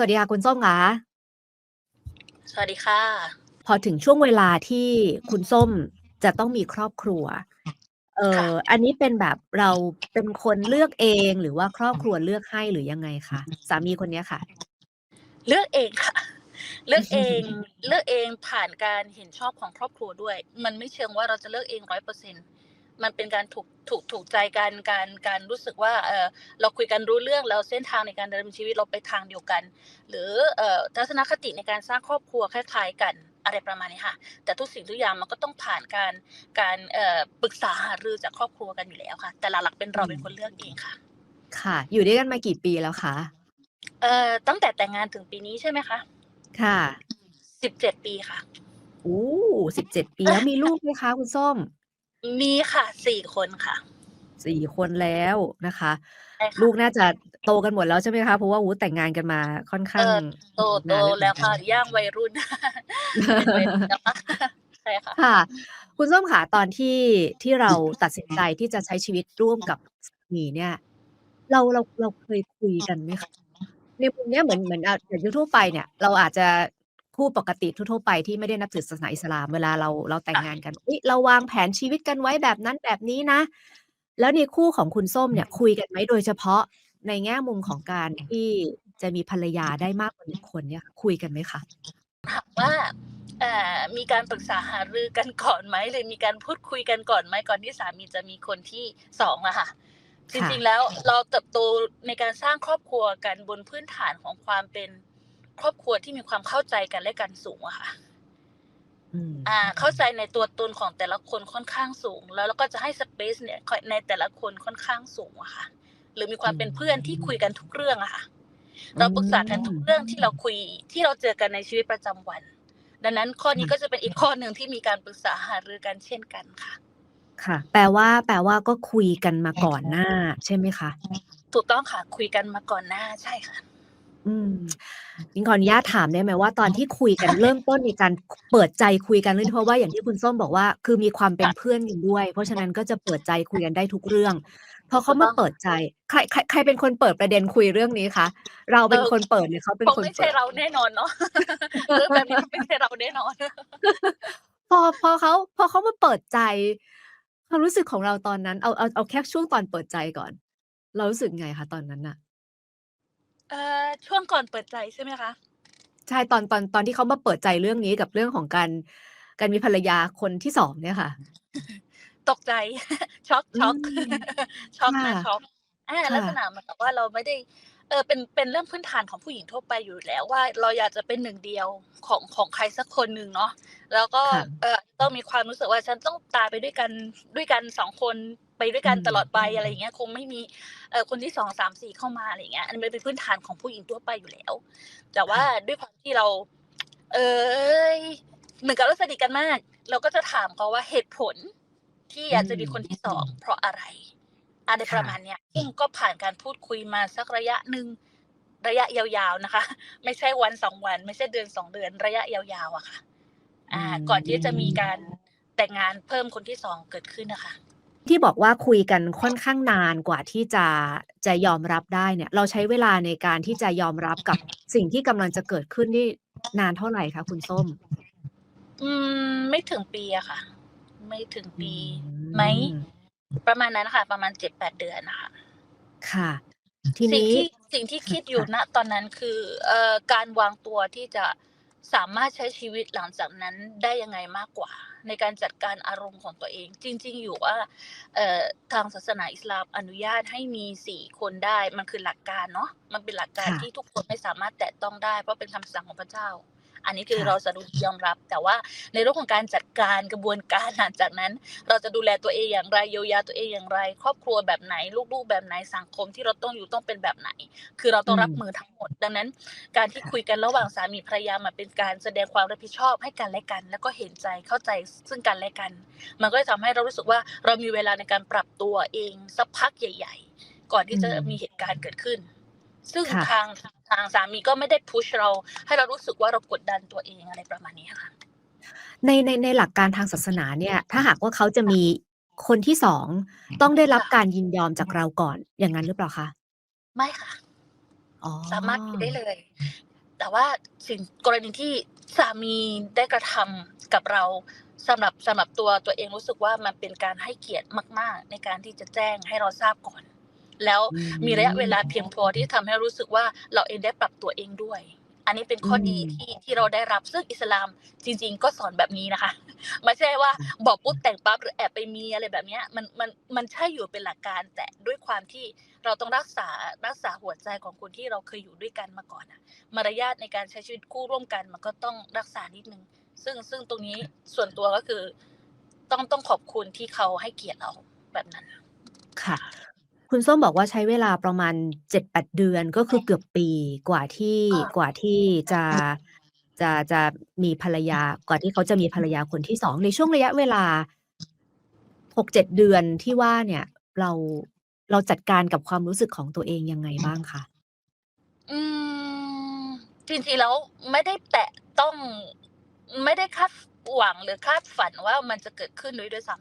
วัสดีค่ะคุณส้มคะสวัสดีค่ะ พอถึงช่วงเวลาที่คุณส้มจะต้องมีครอบครัว เอ่ค่ะออันนี้เป็นแบบเราเป็นคนเลือกเองหรือว่าครอบครัวเลือกให้หรือยังไงคะ?สามีคนเนี้ยค่ะ เลือกเองค่ะ เลือกเองเลือกเองผ่านการเห็นชอบของครอบครัวด้วย มันไม่เชิงว่าเราจะเลือกเอง100% มันเป็นการถูกถูกถูกใจกันการการรู้สึกว่าเอ่อเราคุยกันรู้เรื่องแล้วเส้นทางในการดำเนินชีวิตเราไปทางเดียวกัน หรือเอ่อทัศนคติในการสร้างครอบครัวคล้าย ๆ กันอะไรประมาณนี้ค่ะ แต่ทุกสิ่งทุกอย่างมันก็ต้องผ่านการการเอ่อปรึกษาหารือจากครอบครัวกันอยู่แล้วค่ะ แต่หลักๆเป็นอืเราเป็นมคนเลือกเองค่ะ ค่ะ อยู่ด้วยกันมากี่ปีแล้วคะ?เอ่อตั้งแต่แต่งงานถึงปีนี้ใช่ไหมคะ?ค่ะ17ปีค่ะโอ้17ปีแล้วมีลูกไหมคะคุณส้ม? มีค่ะ4คนค่ะ4คนแล้วนะคะ ใช่ลูค่ะกน่าจะโตกันหมดแล้วใช่ไหมคะ เพราะว่าโอ้โฮแต่งงานกันมาค่อนข้าเอ่งอโตโตนานแล้วเหแลมื้อวนกัค่ะนย่างวัยรุ่น เป็นวัยรุ่นแล้วค่ะใช่ค่ะ ค่ะ คุณส้มขาตอนที่ที่เราตัดสินใจที่จะใช้ชีวิตร่วมกับสามีเนี่ย เราเราเราเคยคุยกันไหมคะ?ในมุมเนี้ยเหมือนเหมือนอ่าอย่างทั่วๆไปเนี่ย เราอาจจะ พูดปกติทั่วๆไปที่ไม่ได้นับถือศาสนาอิสลามเวลาเราเราแต่งงานกันเฮ้ยเราวางแผนชีวิตกันไว้แบบนั้นแบบนี้นะ แล้วในคู่ของคุณส้มเนี่ยคุยกันไหม?โดยเฉพาะในแง่มุมของการที่จะมีภรรยาได้มากกว่า1คนเนี่ยคุยกันไหมคะ?ถามว่าเอ่อมีการปรึกษาหารือกันก่อนไหมหรือมีการพูดคุยกันก่อนไหมก่อนที่สามีจะมีคนที่2อะค่ะจค่ะริงๆแล้วเราเติบโตในการสร้างครอบครัวกันบนพื้นฐานของความเป็น ครอบครัวที่มีความเข้าใจกันและกันสูงอะค่ะอืมอ่า เข้าใจในตัวตนของแต่ละคนค่อนข้างสูง แล้วเราก็จะให้สเปซเนี่ยคในแต่ละคนค่อนข้างสูงอะค่ะ หรือมีคอืวามเป็นเพื่อนที่คุยมกันทุกเรื่องอะค่ะอืเราปรึกษากันทุกเรื่องที่เรามคุยที่เราเจอกันในชีวิตประจำวัน ดังนั้นข้อนี้ค่ะก็จะเป็นอีกข้อหนึ่งที่มีการปรึกษาหารือกันเช่นกันค่ะ ค่ะ แปลว่า แปลว่าก็คุยกันมาก่อนหน้า ใช่ไหมคะ?ถูกต้องค่ะ คุยกันมาก่อนหน้าใช่ค่ะ อืม งั้นขออนุญาตถามได้ไหมว่า ตอนที่คุยกัน เริ่มต้นในการเปิดใจคุยกันด้วยเพราะว่าอย่างที่คุณส้มบอกว่า คือมีความเป็นค่ะเพื่อนกันด้วย เพราะฉะนั้นก็จะเปิดใจคุยกันได้ทุกเรื่อง พอเขถูากต้มาอง เปิดใจ ใคร ใคร ใครเป็นคนเปิดประเด็นคุยเรื่องนี้คะ?เราเอเป็นอ คนเปิดหรือเขาเป็นคงคนไม่เปใช่ด?เราแน่นอนเนาะ เรื่องแบบนี้ไม่ใช่เราแน่นอน พอ พอเขา พอเขามาเปิดใจ ความรู้สึกของเราตอนนั้น เอา เอา เอาแค่ช่วงตอนเปิดใจก่อน เรารู้สึกไงคะตอนนั้นน่ะ? เอ่อ ช่วงก่อนเปิดใจใช่ไหมคะ?ใช่ ตอน ตอน ตอนที่เขามาเปิดใจเรื่องนี้กับเรื่องของการ การมีภรรยาคนที่ 2 เนี่ยค่ะ ตกใจ ช็อก อืช็อก ม ช็อกค่ะนะช็อก อา ค่ลักษะณะเหมือนกับว่าเราไม่ได้ เออ เป็น เป็นเรื่องพื้นฐานของผู้หญิงทั่วไปอยู่แล้วว่า เราอยากจะเป็นหนึ่งเดียวของ ของใครสักคนหนึ่งเนาะ แล้วก็ ค่ะ เอ่อ ต้องมีความรู้สึกว่า ฉันต้องตายไปด้วยกัน ด้วยกัน 2 คน ไปด้วยอืกันตลอดไป อะไรอมย่างเงี้ย คงไม่มี เอ่อคนที่2 3 4เข้ามาอะไรอย่างเงี้ยอันนี้มันเป็นพื้นฐานของผู้หญิงทั่วไปอยู่แล้ว แต่วค่า่ะด้วยความที่เรา เอ่อเหมือนกับเราสนิทกันมาก เราก็จะถามเขาว่าเหตุผลที่อือยากจะมีคนที่ม2เพราะอะไร?อะไรคป่ะระมาณเนี้ยซึ่งก็ผ่านการพูดคุยมาสักระยะหนึ่งระยะยาวๆนะคะ ไม่ใช่วัน2วัน ไม่ใช่เดือน2เดือนระยะยาวๆอะค่ะอือ่า ก่อนที่จะมีกามรแต่งงานเพิ่มคนที่2เกิดขึ้นน่ะค่ะ ที่บอกว่าคุยกันค่อนข้างนานกว่าที่จะจะยอมรับได้เนี่ย เราใช้เวลาในการที่จะยอมรับกับสิ่งที่กำลังจะเกิดขึ้นนี่นานเท่าไรคะคุณส้ม?อืม ไม่ถึงปีอะค่ะ ไม่ถึงอืปีไหม?มประมาณนั้นค่ะ ประมาณ7-8เดือนน่ะค่ะค่ะ ทีสิ่นงี้ที่สิ่งที่คคิดอยูค่่ะณตอนนั้นคือเอ่อการวางตัวที่จะสามารถใช้ชีวิตหลังจากนั้นได้ยังไงมากกว่า ในการจัดการอารมณ์ของตัวเอง จริง ๆ อยู่ว่าเอ่อทางศาสนาอิสลามอนุญาตให้มี4คนได้ มันคือหลักการเนาะมันเป็นหลักกาคร่ะที่ทุกคนไม่สามารถแตะต้องได้ เพราะเป็นคำสั่งของพระเจ้า อันนี้คืคอ่เราะสะดุดียอมรับ แต่ว่าในเรื่องของการจัดการกระบวนการหลังจากนั้น เราจะดูแลตัวเองอย่างไรเยียวยาตัวเองอย่างไร ครอบครัวแบบไหน ลูกๆ แบบไหนสังคมที่เราต้องอยู่ต้องเป็นแบบไหน คือเราอตื้องรับมมือทั้งหมด ดังนั้น การที่ค่ะคุยกันระหว่างสามีภรรยามันเป็นการแสดงความรับผิดชอบให้กันและกัน แล้วก็เห็นใจเข้าใจซึ่งกันและกัน มันก็จะทำให้เรารู้สึกว่าเรามีเวลาในการปรับตัวเองสักพักใหญ่ ๆ ก่อนอที่จะมีืมเหตุการณ์เกิดขึ้น ซึ่งค่ะทางทางสามีก็ไม่ได้พุชเรา ให้เรารู้สึกว่าเรากดดันตัวเองอะไรประมาณนี้ค่ะ ในในในหลักการทางศาสนาเนี่ย ถ้าหากว่าเขาจะมีคนที่2ต้องได้รัคบ่ะการยินยอมจากเราก่อนอย่างงั้นหรือเปล่าคะ?ไม่ค่ะอ๋อสามารถมีได้เลย แต่ว่าสิ่งกรณีที่สามีได้กระทำกับเราสำหรับสำหรับตัวตัวเองรู้สึกว่ามันเป็นการให้เกียรติมาก ๆ ในการที่จะแจ้งให้เราทราบก่อน แล้วอืมมีระยะเวลาเพียงพอที่ทำให้รู้สึกว่าเราเองได้ปรับตัวเองด้วย อันนี้เป็นข้อดีอืมที่ที่เราได้รับซึ่งอิสลามจริง ๆ ก็สอนแบบนี้นะคะไม่ใช่ว่าบอกปุ๊บแต่งปั๊บหรือแอบไปมีอะไรแบบเนี้ยมันมันมันใช่อยู่เป็นหลักการ แต่ด้วยความที่เราต้องรักษารักษาหัวใจของคนที่เราเคยอยู่ด้วยกันมาก่อนอะมารยาทในการใช้ชีวิตคู่ร่วมกันมันก็ต้องรักษานิดนึงซึ่งซึ่งตรงนี้ส่วนตัวก็คือ ต้องต้องขอบคุณที่เขาให้เกียรติเราแบบนั้น ค่ะ คุณส้มบอกว่าใช้เวลาประมาณเจ็ดแปดเดือน ก็คือเกือบปีกว่าที่อ่ากว่าที่จะ จะ จะมีภรรยา กว่าที่เขาจะมีภรรยาคนที่สองในช่วงระยะเวลาหกเจ็ดเดือนที่ว่าเนี่ย เรา เราจัดการกับความรู้สึกของตัวเองยังไงบ้างคะ อืม จริง ๆ แล้วไม่ได้แตะต้อง ไม่ได้คาด หวัง หรือคาดฝันว่ามันจะเกิดขึ้นด้วยด้วยซ้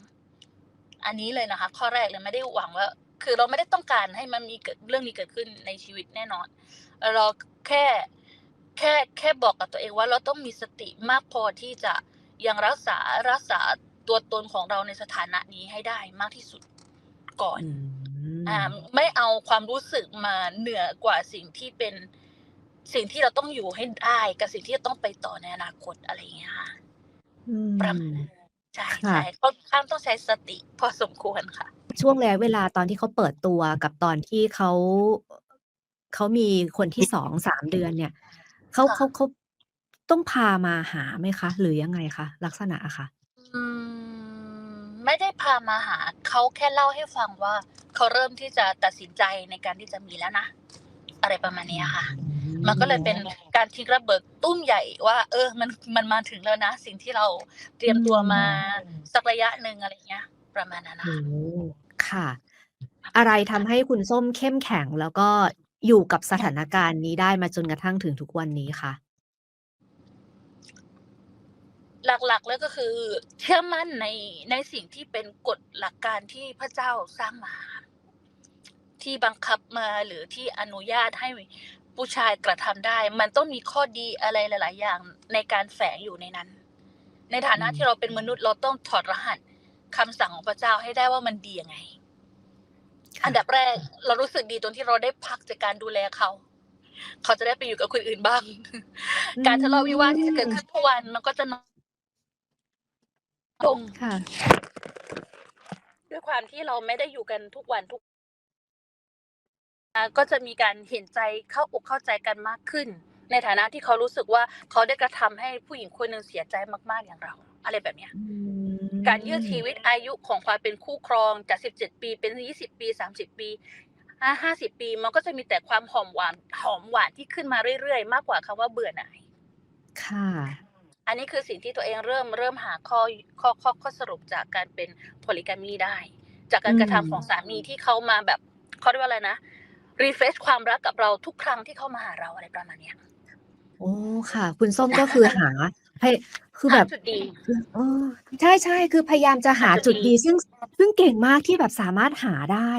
ำ อันนี้เลยนะคะ ข้อแรกเลยไม่ได้หวังว่า คือเราไม่ได้ต้องการให้มันมีเกิดเรื่องนี้เกิดขึ้นในชีวิตแน่นอน เราแค่แค่แค่บอกกับตัวเองว่าเราต้องมีสติมากพอที่จะยังรักษารักษาตัวตนของเราในสถานะนี้ให้ได้มากที่สุดก่อนอืมอ่าไม่เอาความรู้สึกมาเหนือกว่าสิ่งที่เป็นสิ่งที่เราต้องอยู่ให้ได้กับสิ่งที่จะต้องไปต่อในอนาคตอะไรอย่างเงี้ยค่ะอืประมาณมนั้นใช่ค่ะใช่ค่อนข้างต้องใช้สติพอสมควรค่ะ ช่วงระยะเวลาตอนที่เขาเปิดตัวกับตอนที่เขา เขามีคนที่สองสามเดือนเนี่ย เขา ค่ะ เขา เขา ต้องพามาหาไหมคะ หรือยังไงคะ ลักษณะอะคะอืม ไม่ได้พามาหา เขาแค่เล่าให้ฟังว่า เขาเริ่มที่จะตัดสินใจในการที่จะมีแล้วนะ อะไรประมาณเนี้ยค่ะมันก็เลยเป็นการทิ้งระเบิดตุ้มใหญ่ว่า เออ มัน มันมาถึงแล้วนะ สิ่งที่เราเตรียมตัวมาสักระยะหนึ่ง อะไรเงี้ย ประมาณนั้นนะโอ้คะค่ะ อะไรทำให้คุณส้มเข้มแข็ง แล้วก็อยู่กับสถานการณ์นี้ได้มาจนกระทั่งถึงทุกวันนี้คะหลักๆเลยก็คือ เชื่อมั่นในในสิ่งที่เป็นกฎหลักการที่พระเจ้าสร้างมา ที่บังคับมาหรือที่อนุญาตให้ผู้ชายกระทำได้ มันต้องมีข้อดีอะไรหลาย ๆ อย่างในการแฝงอยู่ในนั้น ในฐานะอืมที่เราเป็นมนุษย์เราต้องถอดรหัส คำสั่งของพระเจ้าให้ได้ว่ามันดียังไงค่ะอันดับแรก เรารู้สึกดีตรงที่เราได้พักจากการดูแลเขา เขาจะได้ไปอยู่กับคนอื่นบ้าง การทะเลาะวิวาทที่จะเกิดขึ้นทุกวันมันก็จะน้อยลงค่ะ ด้วยความที่เราไม่ได้อยู่กันทุกวันทุกอ่าก็จะมีการเห็นใจเข้าอกเข้าใจกันมากขึ้น ในฐานะที่เขารู้สึกว่าเขาได้กระทำให้ผู้หญิงคนหนึ่งเสียใจมาก ๆอย่างเรา อะไรแบบเนี้ยอืม การยืดชีวิตอายุของความเป็นคู่ครองจาก 17 ปีเป็น 20 ปี 30 ปีห้าสิบปีมันก็จะมีแต่ความหอมหวานหอมหวานที่ขึ้นมาเรื่อยๆ มากกว่าคำว่าเบื่อหน่ายค่ะ อันนี้คือสิ่งที่ตัวเองเริ่มเริ่มหาข้อข้อข้อข้อสรุปจากการเป็นโพลิกามีได้ จากการอืมกระทำของสามีที่เขามาแบบเขาเรียกว่าอะไรนะรีเฟรชความรักกับเราทุกครั้งที่เขามาหาเราอะไรประมาณเนี้ยโอ้ค่ะ คุณส้มก็คือหา พยคือแบบหาจุดดีเออใช่ใช่คือพยายามจะหาหาจุจุดดดีดี ซึ่งซึ่งเก่งมากที่แบบสามารถหาได้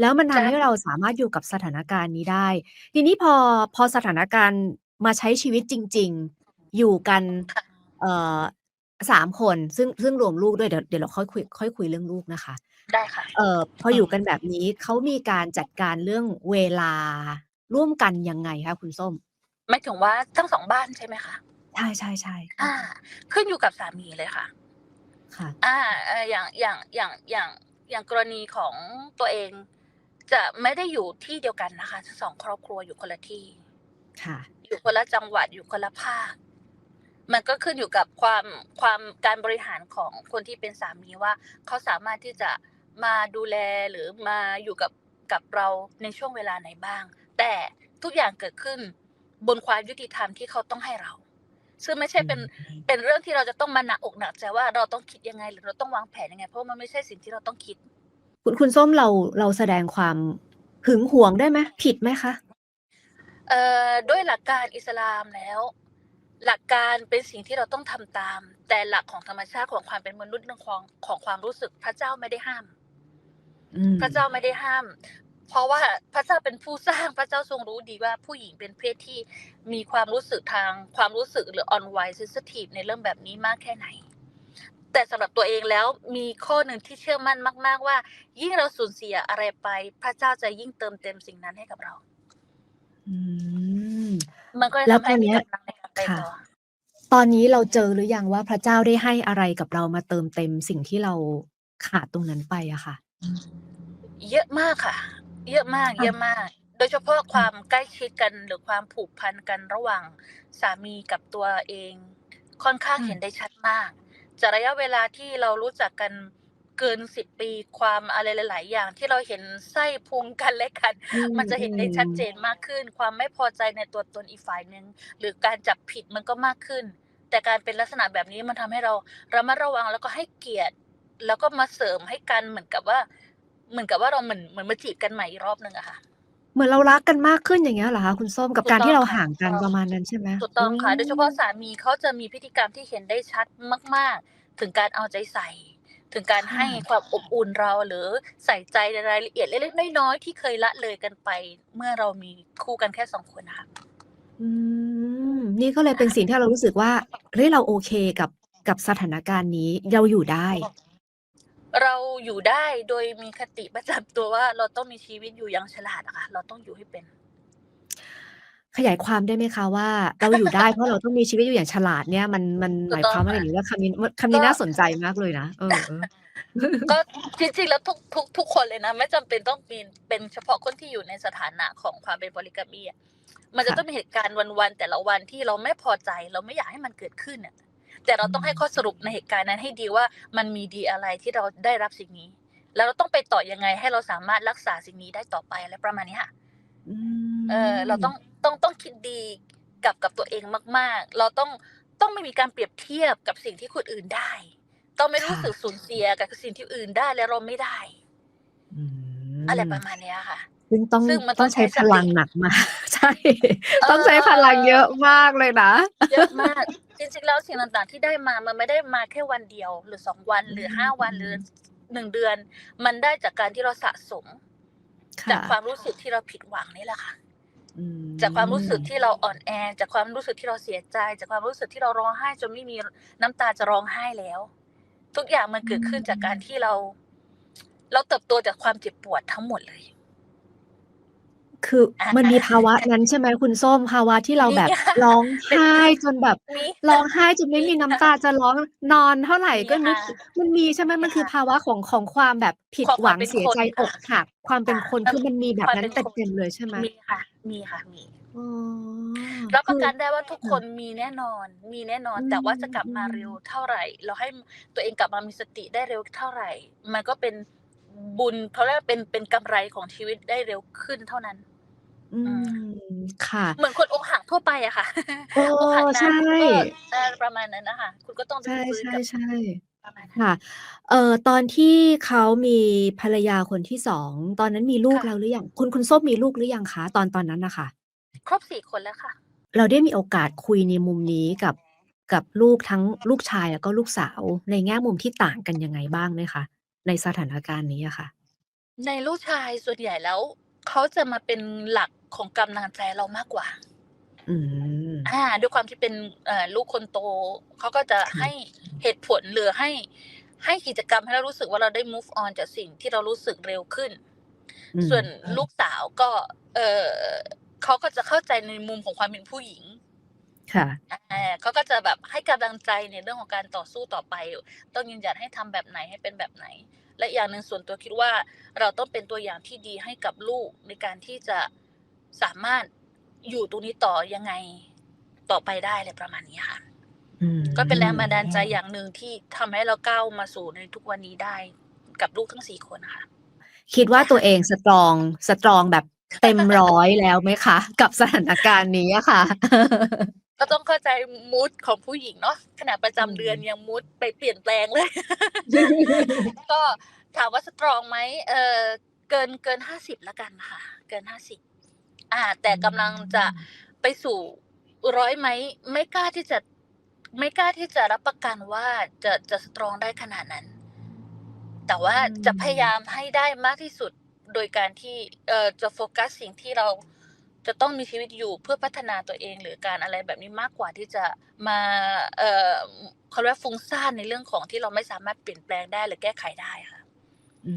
แล้วมันใช่ทำให้เราสามารถอยู่กับสถานการณ์นี้ได้ ทีนี้พอพอสถานการณ์มาใช้ชีวิตจริง ๆ อยู่กันค่ะเอ่อสามคนซึ่งซึ่งรวมลูกด้วยเดี๋ยวเดี๋ยวเราค่อยคุยค่อยคุยเรื่องลูกนะคะ ได้ค่ะ เอ่อพออยู่กันแบบนี้เขามีการจัดการเรื่องเวลาร่วมกันยังไงคะคุณส้ม ไม่ถึงว่าทั้งสองบ้านใช่ไหมคะ ใช่ใช่ใช่อ่า ขึ้นอยู่กับสามีเลยค่ะ ค่ะ อ่าเอ่ออย่างอย่างอย่างอย่างอย่างกรณีของตัวเอง จะไม่ได้อยู่ที่เดียวกันนะคะสองครอบครัวอยู่คนละที่ ค่ะ อยู่คนละจังหวัดอยู่คนละภาค มันก็ขึ้นอยู่กับความความการบริหารของคนที่เป็นสามีว่า เขาสามารถที่จะมาดูแลหรือมาอยู่กับกับเราในช่วงเวลาไหนบ้าง แต่ทุกอย่างเกิดขึ้นบนความยุติธรรมที่เขาต้องให้เรา ซึ่งไม่ใช่เป็นเป็นเรื่องที่เราจะต้องมาหนักอกหนักใจว่าเราต้องคิดยังไง หรือเราต้องวางแผนยังไง เพราะมันไม่ใช่สิ่งที่เราต้องคิด คุณคุณส้มเราเราแสดงความหึงหวงได้ไหมผิดไหมคะเอ่อด้วยหลักการอิสลามแล้ว หลักการเป็นสิ่งที่เราต้องทำตาม แต่หลักของธรรมชาติของความเป็นมนุษย์เรื่องของของความรู้สึกพระเจ้าไม่ได้ห้ามอืมพระเจ้าไม่ได้ห้าม เพราะว่าพระเจ้าเป็นผู้สร้างพระเจ้าทรงรู้ดีว่าผู้หญิงเป็นเพศที่มีความรู้สึกทางความรู้สึกหรือ on wise sensitive ในเรื่องแบบนี้มากแค่ไหน แต่สำหรับตัวเองแล้วมีข้อหนึ่งที่เชื่อมั่นมาก ๆ ว่า ยิ่งเราสูญเสียอะไรไป พระเจ้าจะยิ่งเติมเต็มสิ่งนั้นให้กับเรา อืมมันก็เลยแล้วทำให้ตอนมีเนี้ยกำลังในการไปค่ะต่อตอนนี้เราเจอหรือยังว่าพระเจ้าได้ให้อะไรกับเรามาเติมเต็มสิ่งที่เราขาดตรงนั้นไปอะค่ะ เยอะมากค่ะ เยอะมากค่ะเยอะมาก โดยเฉพาะความใกล้ชิดกันหรือความผูกพันกันระหว่างสามีกับตัวเอง ค่อนข้างค่ะเห็นได้ชัดมากจากระยะเวลาที่เรารู้จักกันเกินสิบปีความอะไรหลาย ๆ อย่างที่เราเห็นไส้พุงกันและกันอืมมันจะเห็นได้ชัดเจอืมนมากขึ้น ความไม่พอใจในตัวตนอีกฝ่ายหนึ่งหรือการจับผิดมันก็มากขึ้น แต่การเป็นลักษณะแบบนี้มันทำให้เราระมัดระวังแล้วก็ให้เกียรติ แล้วก็มาเสริมให้กันเหมือนกับว่า เหมือนกับว่าเราเหมือนเหมือนมาจีบกันใหม่อีกรอบหนึ่งอะค่ะ เหมือนเรารักกันมากขึ้นอย่างเงี้ยเหรอคะคุณส้มกับถูกการต้อที่งเราค่ะห่างถูกกันต้องประมาณนั้นใช่ไหมถูกต้องค่ะโดยเฉพาะอืมสามีเขาจะมีพฤติกรรมที่เห็นได้ชัดมาก ๆ ถึงการเอาใจใส่ ถึงการค่ะ ให้ความอบอุ่นเราหรือใส่ใจในรายละเอียดเล็กๆน้อยๆที่เคยละเลยกันไป เมื่อเรามีคู่กันแค่สองคนนะคะอืม นี่ก็เลยเป็นสิ่งที่เรารู้สึกว่าเฮ้ยเราโอเคกับกับสถานการณ์นี้เราอยู่ได้ เราอยู่ได้โดยมีคติประจำตัวว่าเราต้องมีชีวิตอยู่อย่างฉลาดอะค่ะ เราต้องอยู่ให้เป็น ขยายความได้ไหมคะว่า เราอยู่ได้เพราะเราต้องมีชีวิตอยู่อย่างฉลาดเนี่ย มันมันหถูกมายต้อคงวามว่าอะไรค่ะหรือว่าคำนี้คำนี้ก็น่าสนใจมากเลยนะเออเออ ก็จริงๆแล้วทุกทุกทุกคนเลยนะ ไม่จำเป็นต้องมีเป็นเฉพาะคนที่อยู่ในสถานะของความเป็นบริกามีอะมันจะค่ะ ต้องมีเหตุการณ์วันๆแต่ละวันที่เราไม่พอใจ เราไม่อยากให้มันเกิดขึ้นน่ะ แต่เราต้องให้ข้อสรุปในเหตุการณ์นั้นให้ดีว่ามันมีดีอะไรที่เราได้รับสิ่งนี้ แล้วเราต้องไปต่อยังไงให้เราสามารถรักษาสิ่งนี้ได้ต่อไปอะไรประมาณนี้ค่ะอืเออเรามต้องต้องต้องคิดดีกับกับตัวเองมาก ๆ เราต้องต้องไม่มีการเปรียบเทียบกับสิ่งที่คนอื่นได้ ต้องไม่รู้ค่ะสึกสูญเสียกับสิ่งที่อื่นได้และเราไม่ได้อือะไรมประมาณเนี้ยค่ะ ซึ่งต้องซึ่งมันต้ต้อองงใช้ใช้พสลังติ หนักมาก ใช่เอต้องใช้พลังเยออะมากเลยนะ เยอะมากจริงๆแล้วสิ่งต่างๆที่ได้มามันไม่ได้มาแค่วันเดียว หรือสองวันอืหรือมห้าวันหรือหนึ่งเดือน มันได้จากการที่เราสะสม จากค่ะความรู้สึกที่เราผิดหวังนี่แหละค่ะ อืมจากความรู้สึกที่เราอ่อนแอ จากความรู้สึกที่เราเสียใจ จากความรู้สึกที่เราร้องไห้จนไม่มีน้ำตาจะร้องไห้แล้ว ทุกอย่างมันเกิดขึ้นจากการที่เรา เราเติบโตจากความเจ็บปวดทั้งหมดเลย คืออ่ามันมีภาวะนั้นใช่ไหมคุณส้มภาวะที่เรามีแบบค่ะร้องไห้จนแบบมีร้องไห้จนไม่มีน้ำตาจะร้องนอนเท่าไหร่มีก็นึกค่ะมันมีใช่ไหมมีมันคือค่ะภาวะของของความแบบผิดของหควาวัมงเป็นเสียคนใจอค่ะกหักความเป็นค่ะคนคือมันมีแบบความนั้เป็นนคนเต็มๆเลยใช่ไหมมีค่ะ มีค่ะมีอ๋อรับปคืระอกันได้ว่าทุกค่ะคนมีแน่นอน มีแน่นอนอืแต่ว่าจะมกลับอืมามเร็วเท่าไหร่ เราให้ตัวเองกลับมามีสติได้เร็วเท่าไหร่ มันก็เป็น บุญเขาเรียกว่าเป็นเป็นกำไรของชีวิตได้เร็วขึ้นเท่านั้น อือืมมค่ะ เหมือนคนอกหักทั่วไปอะค่ะเออกหักอนาใช่นคุณก็เออประมาณนั้นนะคะคุณก็ต้องใช่ฟื้นกับใช่ๆประมาณนั้นค่ะ เอ่อตอนที่เขามีภรรยาคนที่2ตอนนั้นมีลูกค่ะแล้วหรือยังคุณคุณส้มมีลูกหรือยังคะตอนตอนนั้นน่ะค่ะครบ4คนแล้วค่ะ เราได้มีโอกาสคุยในมุมนี้กับกับลูกทั้งลูกชายแล้วก็ลูกสาวในแง่มุมที่ต่างกันยังไงบ้างไหมคะ ในสถานการณ์นี้อะค่ะ?ในลูกชายส่วนใหญ่แล้ว เขาจะมาเป็นหลักของกำลังใจเรามากกว่า อืมอาด้วยความที่เป็นเอ่อลูกคนโตเขาก็จะค่ะให้เหตุผลหรือให้ ให้กิจกรรมให้เรารู้สึกว่าเราได้ move on จากสิ่งที่เรารู้สึกเร็วขึ้นอืมส่วนลูกสาวก็ เอ่อเขาก็จะเข้าใจในมุมของความเป็นผู้หญิง ค่ะอาเขาก็จะแบบให้กำลังใจในเรื่องของการต่อสู้ต่อไป ต้องยืนหยัดให้ทำแบบไหนให้เป็นแบบไหน และอีกอย่างหนึ่งส่วนตัวคิดว่า เราต้องเป็นตัวอย่างที่ดีให้กับลูกในการที่จะสามารถอยู่ตรงนี้ต่อยังไงต่อไปได้อะไรประมาณนี้ค่ะ อืมก็เป็นแรงบันดาลใจอย่างหนึ่งที่ทำให้เราก้าวมาสู่ในทุกวันนี้ได้กับลูกทั้ง4คนค่ะคิดว่าตัวเองสตรองสตรองแบบเต็ม100แล้วไหมคะ กับสถานการณ์นี้อะค่ะ? ก็ต้องเข้าใจมูดของผู้หญิงเนาะขนาดประจำอืมเดือนยังมูดไปเปลี่ยนแปลงเลย ก็ถามว่าสตรองไหมเอ่อเกินเกิน50แล้วกันค่ะ เกิน50อาแต่กำลังจะไปสู่100ไหมไม่กล้าที่จะไม่กล้าที่จะรับประกันว่าจะจะสตรองได้ขนาดนั้น แต่ว่าอืจะพยายามมให้ได้มากที่สุดโดยการที่เอ่อจะโฟกัสสิ่งที่เรา จะต้องมีชีวิตอยู่เพื่อพัฒนาตัวเองหรือการอะไรแบบนี้มากกว่าที่จะมาเอ่อเขาเรียกว่าฟุ้งซ่านในเรื่องของที่เราไม่สามารถเปลี่ยนแปลงได้หรือแก้ไขได้ค่ะ อื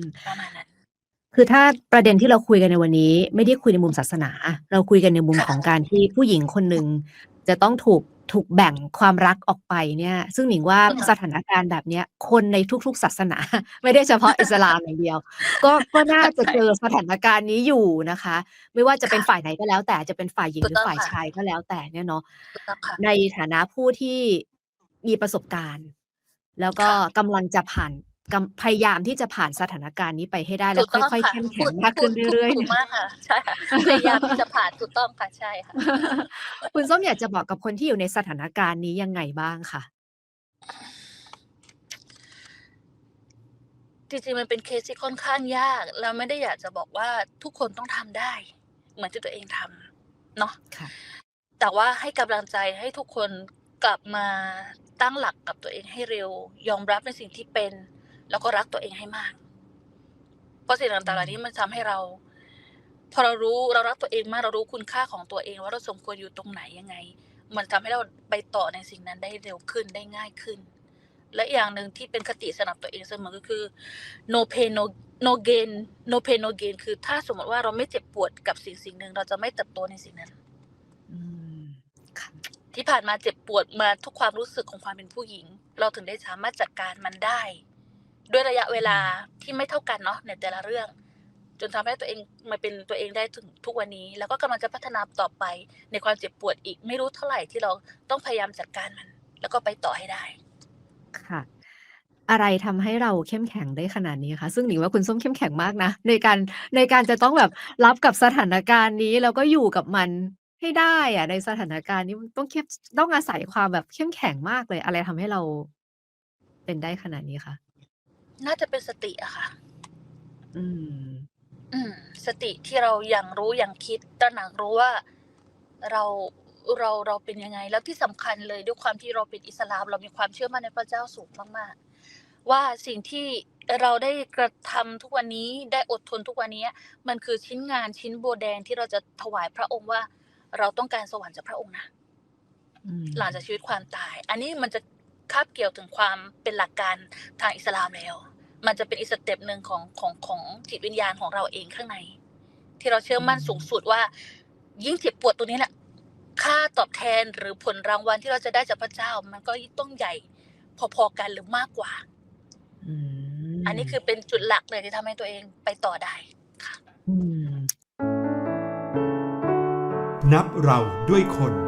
มประมาณนั้นคือถ้าประเด็นที่เราคุยกันในวันนี้ ไม่ได้คุยในมุมศาสนา เราคุยกันในมุมค่ะของการที่ผู้หญิงคนหนึ่งจะต้องถูก ถูกแบ่งความรักออกไปเนี่ย ซึ่งหนิงว่าอือฮึสถานการณ์แบบเนี้ย คนในทุกๆ ศาสนา ไม่ได้เฉพาะอิสลามอย่างเดียว ก็ก็น่าจะใช่เจอสถานการณ์นี้อยู่นะคะ ไม่ว่าจะเป็นค่ะฝ่ายไหนก็แล้ว แต่จะเป็นฝ่ายหญิงถูหกรือต้องฝ่ายค่ะชายก็แล้วแต่เนี่ยเนาะถูกต้องค่ะในฐานะผู้ที่มีประสบการณ์ แล้วก็ค่ะกำลังจะผ่านกำ พยายามที่จะผ่านสถานการณ์นี้ไปให้ได้แล้ถูวกต้องค่อยๆค่ะเข้มแข็พูงดมากพูขึ้ดนพูดเรื่อยถูๆกมากค่ะใช่ค่ะพยายามที่จะผ่านถูกต้องค่ะใช่ค่ะ คุณส้มอยากจะบอกกับคนที่อยู่ในสถานการณ์นี้ยังไงบ้างคะ?จริงๆมันเป็นเคสที่ค่อนข้างยาก เราไม่ได้อยากจะบอกว่าทุกคนต้องทำได้ เหมือนที่ตัวเองทำเนาะค่ะแต่ว่าให้กำลังใจให้ทุกคนกลับมาตั้งหลักกับตัวเองให้เร็ว ยอมรับในสิ่งที่เป็น แล้วก็รักตัวเองให้มาก เพราะสิ่งอืต่างๆเหล่านี้มมันทำให้เรา พอเรารู้เรารักตัวเองมากเรารู้คุณค่าของตัวเอง ว่าเราสมควรอยู่ตรงไหนยังไง มันทำให้เราไปต่อในสิ่งนั้นได้เร็วขึ้นได้ง่ายขึ้น และอีกอย่างหนึ่งที่เป็นคติสำหรับตัวเองเสมอก็คือ no pain no no gain no pain no gain คือถ้าสมมุติว่าเราไม่เจ็บปวดกับสิ่งๆหนึ่งเราจะไม่เติบโตในสิ่งนั้นอืมค่ะที่ผ่านมาเจ็บปวดมาทุกความรู้สึกของความเป็นผู้หญิง เราถึงได้สามารถจัดการมันได้ ด้วยระยะเวลาที่ไม่เท่ากันเนาะในแต่ละเรื่อง จนทำให้ตัวเองมาเป็นตัวเองได้ถึงทุกวันนี้ แล้วก็กำลังจะพัฒนาต่อไปในความเจ็บปวดอีกไม่รู้เท่าไหร่ที่เราต้องพยายามจัดการมัน แล้วก็ไปต่อให้ได้ ค่ะ อะไรทำให้เราเข้มแข็งได้ขนาดนี้คะ?ซึ่งหนิงว่าคุณส้มเข้มแข็งมากนะในการในการจะต้องแบบรับกับสถานการณ์นี้แล้วก็อยู่กับมันให้ได้อะในสถานการณ์นี้ต้องเข้มต้องอาศัยความแบบเข้มแข็งมากเลย อะไรทำให้เราเป็นได้ขนาดนี้คะ? น่าจะเป็นสติอะค่ะ อืม อืม สติที่เราอย่างรู้อย่างคิดตระหนักรู้ว่าเราเราเราเป็นยังไง แล้วที่สำคัญเลยด้วยความที่เราเป็นอิสลาม เรามีความเชื่อมั่นในพระเจ้าสูงมากๆว่าสิ่งที่เราได้กระทำทุกวันนี้ได้อดทนทุกวันเนี้ยมันคือชิ้นงานชิ้นโบแดงที่เราจะถวายพระองค์ว่า เราต้องการสวรรค์จากพระองค์นะอืมหลังจากชีวิตความตาย อันนี้มันจะ คาบเกี่ยวถึงความเป็นหลักการทางอิสลามแล้ว มันจะเป็นอีกสเต็ปหนึ่งของของของจิตวิญญาณของเราเองข้างใน ที่เราเชื่ออืมั่นสูงมสุดว่า ยิ่งเจ็บปวดตรงนี้แหละค่าตอบแทนหรือผลรางวัลที่เราจะได้จากพระเจ้า มันก็ต้องใหญ่พอๆกันหรือมากกว่าอือันนี้คือมเป็นจุดหลักเลยที่ทำให้ตัวเองไปต่อได้ค่ะอืมนับเราด้วยคน